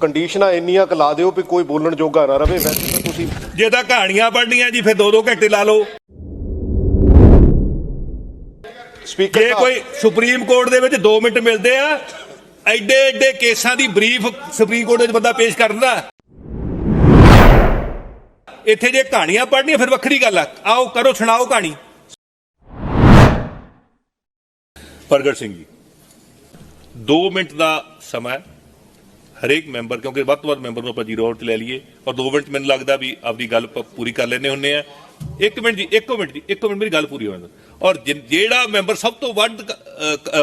ਕੰਡੀਸ਼ਨਾਂ ਇੰਨੀਆਂ ਕੁ ਲਾ ਦਿਓ ਵੀ ਕੋਈ ਬੋਲਣ ਜੋਗਾ ਨਾ ਰਵੇ। ਵੈਸੇ ਤਾਂ ਤੁਸੀਂ ਜੇ ਤਾਂ ਕਹਾਣੀਆਂ ਪੜ੍ਹਨੀਆਂ ਜੀ ਫਿਰ 2-2 ਘੰਟੇ ਲਾ ਲਓ। ਸਪੀਕਰ ਜੇ ਕੋਈ ਸੁਪਰੀਮ ਕੋਰਟ ਦੇ ਵਿੱਚ 2 ਮਿੰਟ ਮਿਲਦੇ ਆ ਐਡੇ ਐਡੇ ਕੇਸਾਂ ਦੀ ਬਰੀਫ ਸੁਪਰੀਮ ਕੋਰਟ ਵਿੱਚ ਬੰਦਾ ਪੇਸ਼ ਕਰਦਾ ਇੱਥੇ ਜੇ ਕਹਾਣੀਆਂ ਪੜ੍ਹਨੀਆਂ ਫਿਰ ਵੱਖਰੀ ਗੱਲ ਆ। ਆਓ ਕਰੋ ਸੁਣਾਓ ਕਹਾਣੀ। ਪ੍ਰਗਟ ਸਿੰਘ ਜੀ 2 ਮਿੰਟ ਦਾ ਸਮਾਂ ਹੈ। ਹਰੇਕ ਮੈਂਬਰ ਕਿਉਂਕਿ ਵੱਧ ਤੋਂ ਵੱਧ ਮੈਂਬਰ ਨੂੰ ਆਪਾਂ ਜ਼ੀਰੋ ਆਊਟ ਲੈ ਲਈਏ। ਔਰ 2 ਮਿੰਟ ਮੈਨੂੰ ਲੱਗਦਾ ਵੀ ਆਪਦੀ ਗੱਲ ਪੂਰੀ ਕਰ ਲੈਨੇ ਹੁੰਨੇ ਆ। 1 ਮਿੰਟ ਜੀ 1 ਮਿੰਟ ਜੀ 1 ਮਿੰਟ ਮੇਰੀ ਗੱਲ ਪੂਰੀ ਹੋਣ ਔਰ ਜਿਹੜਾ ਮੈਂਬਰ ਸਭ ਤੋਂ ਵੱਧ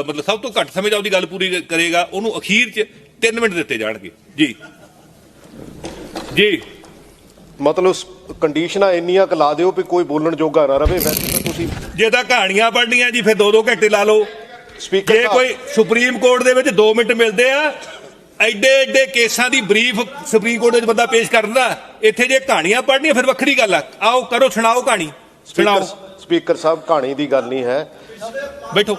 ਮਤਲਬ ਸਭ ਤੋਂ ਘੱਟ ਸਮੇਂ 'ਚ ਆਪਦੀ ਗੱਲ ਪੂਰੀ ਕਰੇਗਾ ਉਹਨੂੰ ਅਖੀਰ 'ਚ 3 ਮਿੰਟ ਦਿੱਤੇ ਜਾਣਗੇ। ਜੀ। ਜੀ। ਮਤਲਬ ਕੰਡੀਸ਼ਨਾਂ ਇੰਨੀਆਂ ਕੁ ਲਾ ਦਿਓ ਵੀ ਕੋਈ ਬੋਲਣ ਜੋਗਾ ਨਾ ਰਵੇ। ਵੈਸੇ ਤਾਂ ਤੁਸੀਂ ਜੇ ਤਾਂ ਕਹਾਣੀਆਂ ਪੜ੍ਹਨੀਆਂ ਜੀ ਫਿਰ 2-2 ਘੰਟੇ ਲਾ ਲਓ। ਸਪੀਕਰ ਜੇ ਕੋਈ ਸੁਪਰੀਮ ਕੋਰਟ ਦੇ ਵਿੱਚ 2 ਮਿੰਟ ਮਿਲਦੇ ਆ ਐਡੇ ਐਡੇ ਕੇਸਾਂ ਦੀ ਬਰੀਫ ਸੁਪਰੀਮ ਕੋਰਟ ਵਿੱਚ ਬੰਦਾ ਪੇਸ਼ ਕਰਦਾ ਇੱਥੇ ਜੇ ਕਹਾਣੀਆਂ ਪੜ੍ਹਨੀਆਂ ਫਿਰ ਵੱਖਰੀ ਗੱਲ ਆ। ਆਓ ਕਰੋ ਸੁਣਾਓ ਕਹਾਣੀ। ਸੁਣਾਓ। ਸਪੀਕਰ ਸਾਹਿਬ ਕਹਾਣੀ ਦੀ ਗੱਲ ਨਹੀਂ ਹੈ। ਬੈਠੋ।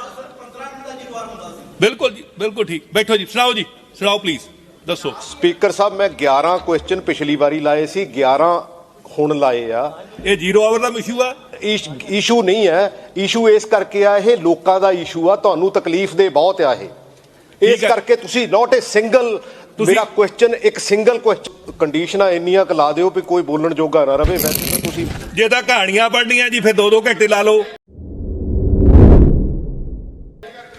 ਬਿਲਕੁਲ ਜੀ ਬਿਲਕੁਲ ਠੀਕ। ਬੈਠੋ ਜੀ ਸੁਣਾਓ ਜੀ ਸੁਣਾਓ ਪਲੀਜ਼ ਦੱਸੋ। ਸਪੀਕਰ ਸਾਹਿਬ ਮੈਂ 11 ਕੁਐਸਚਨ ਪਿਛਲੀ ਵਾਰੀ ਲਾਏ ਸੀ 11 ਹੁਣ ਲਾਏ ਆ। ਇਹ ਜ਼ੀਰੋ ਆਵਰ ਦਾ ਇਸ਼ੂ ਆ। ਇਸ਼ੂ ਨਹੀਂ ਹੈ। ਇਸ਼ੂ ਇਸ ਕਰਕੇ ਆ ਇਹ ਲੋਕਾਂ ਦਾ ਇਸ਼ੂ ਆ ਤੁਹਾਨੂੰ ਤਕਲੀਫ ਦੇ ਬਹੁਤ ਆ ਇਹ। ਇਸ। ਕਰਕੇ ਤੁਸੀਂ ਨਾਟ ਅ ਸਿੰਗਲ ਤੁਸੀਂ- ਮੇਰਾ ਕੁਐਸਚਨ ਇੱਕ ਸਿੰਗਲ ਕੁਐਸਚਨ ਕੰਡੀਸ਼ਨਾਂ ਇੰਨੀਆਂ ਕੁ ਲਾ ਦਿਓ ਵੀ ਕੋਈ ਬੋਲਣ ਜੋਗਾ ਨਾ ਰਵੇ। ਵੈਸੇ ਤੁਸੀਂ ਜੇ ਤਾਂ ਕਹਾਣੀਆਂ ਪੜ੍ਹਨੀਆਂ ਜੀ ਫਿਰ 2-2 ਘੰਟੇ ਲਾ ਲਓ।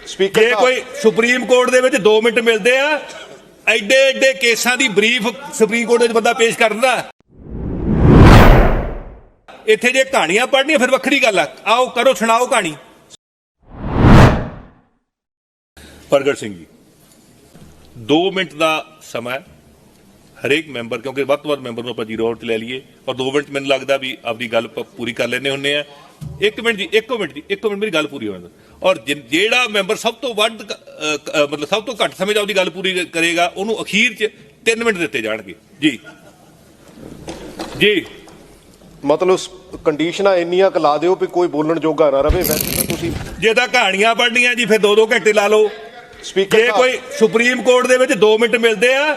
ਸਪੀਕਰ ਜੇ ਕੋਈ ਸੁਪਰੀਮ ਕੋਰਟ ਦੇ ਵਿੱਚ 2 ਮਿੰਟ ਮਿਲਦੇ ਆ ਐਡੇ ਐਡੇ ਕੇਸਾਂ ਦੀ ਬਰੀਫ ਸੁਪਰੀਮ ਕੋਰਟ ਵਿੱਚ ਬੰਦਾ ਪੇਸ਼ ਕਰਦਾ ਇੱਥੇ ਜੇ ਕਹਾਣੀਆਂ ਪੜ੍ਹਨੀਆਂ ਫਿਰ ਵੱਖਰੀ ਗੱਲ ਆ। ਆਓ ਕਰੋ ਸੁਣਾਓ ਕਹਾਣੀ। ਪ੍ਰਗਟ ਸਿੰਘ ਜੀ। 2 ਮਿੰਟ ਦਾ ਸਮਾਂ ਹੈ। ਹਰੇਕ ਮੈਂਬਰ ਕਿਉਂਕਿ ਵੱਧ ਤੋਂ ਵੱਧ ਮੈਂਬਰ ਨੂੰ ਆਪਾਂ ਜ਼ੀਰੋ ਆਊਟ ਲੈ ਲਈਏ। ਔਰ 2 ਮਿੰਟ ਮੈਨੂੰ ਲੱਗਦਾ ਵੀ ਆਪਦੀ ਗੱਲ ਪੂਰੀ ਕਰ ਲੈਨੇ ਹੁੰਨੇ ਆ। 1 ਮਿੰਟ ਜੀ 1 ਮਿੰਟ ਜੀ 1 ਮਿੰਟ ਮੇਰੀ ਗੱਲ ਪੂਰੀ ਹੋਣ ਦਿਓ। ਔਰ ਜਿਹੜਾ ਮੈਂਬਰ ਸਭ ਤੋਂ ਵੱਧ ਮਤਲਬ ਸਭ ਤੋਂ ਘੱਟ ਸਮੇਂ 'ਚ ਆਪਦੀ ਗੱਲ ਪੂਰੀ ਕਰੇਗਾ ਉਹਨੂੰ ਅਖੀਰ 'ਚ 3 ਮਿੰਟ ਦਿੱਤੇ ਜਾਣਗੇ। ਜੀ। ਜੀ। ਮਤਲਬ ਕੰਡੀਸ਼ਨਾਂ ਇੰਨੀਆਂ ਕੁ ਲਾ ਦਿਓ ਵੀ ਕੋਈ ਬੋਲਣ ਜੋਗਾ ਨਾ ਰਵੇ ਵੈਸੇ ਤੁਸੀਂ ਜੇ ਤਾਂ ਕਹਾਣੀਆਂ ਪੜ੍ਹਨੀਆਂ ਜੀ ਫਿਰ 2-2 ਘੰਟੇ ਲਾ ਲਓ। ਜੇ ਕੋਈ ਸੁਪਰੀਮ ਕੋਰਟ ਦੇ ਵਿੱਚ 2 ਮਿੰਟ ਮਿਲਦੇ ਆ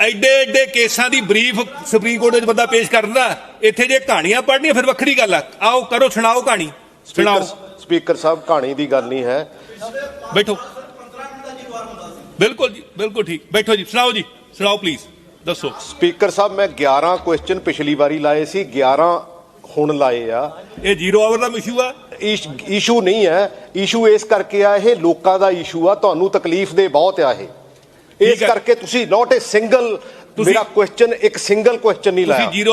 ਐਡੇ ਐਡੇ ਕੇਸਾਂ ਦੀ ਬਰੀਫ ਸੁਪਰੀਮ ਕੋਰਟ ਵਿੱਚ ਬੰਦਾ ਪੇਸ਼ ਕਰਦਾ ਇੱਥੇ ਜੇ ਕਹਾਣੀਆਂ ਪੜ੍ਹਨੀਆਂ ਫਿਰ ਵੱਖਰੀ ਗੱਲ ਆ। ਆਓ ਕਰੋ ਸੁਣਾਓ ਕਹਾਣੀ। ਸੁਣਾਓ। ਸਪੀਕਰ ਸਪੀਕਰ ਸਾਹਿਬ ਕਹਾਣੀ ਦੀ ਗੱਲ ਨਹੀਂ ਹੈ। ਬੈਠੋ। ਬਿਲਕੁਲ ਜੀ ਬਿਲਕੁਲ ਠੀਕ। ਬੈਠੋ ਜੀ ਸੁਣਾਓ ਜੀ। ਸੁਣਾਓ ਪਲੀਜ਼ ਦੱਸੋ। ਸਪੀਕਰ ਸਾਹਿਬ ਮੈਂ 11 ਕੁਐਸਚਨ ਪਿਛਲੀ ਵਾਰੀ ਲਾਏ ਸੀ 11 ਹੁਣ ਲਾਏ ਆ। ਇਹ ਜ਼ੀਰੋ ਆਵਰ ਦਾ ਇਸ਼ੂ ਆ? ਇਸ਼ੂ ਨਹੀਂ ਹੈ। ਇਸ਼ੂ ਇਸ ਕਰਕੇ ਆ ਇਹ ਲੋਕਾਂ ਦਾ ਇਸ਼ੂ ਆ। ਤੁਹਾਨੂੰ ਤਕਲੀਫ ਦੇ ਬਹੁਤ ਆ ਇਹ। ਇਸ। ਕਰਕੇ ਤੁਸੀਂ ਨਾਟ ਅ ਸਿੰਗਲ ਤੁਸੀਂ- ਮੇਰਾ ਕੁਐਸਚਨ ਇੱਕ ਸਿੰਗਲ ਕੁਐਸਚਨ ਨਹੀਂ ਲਾਇਆ।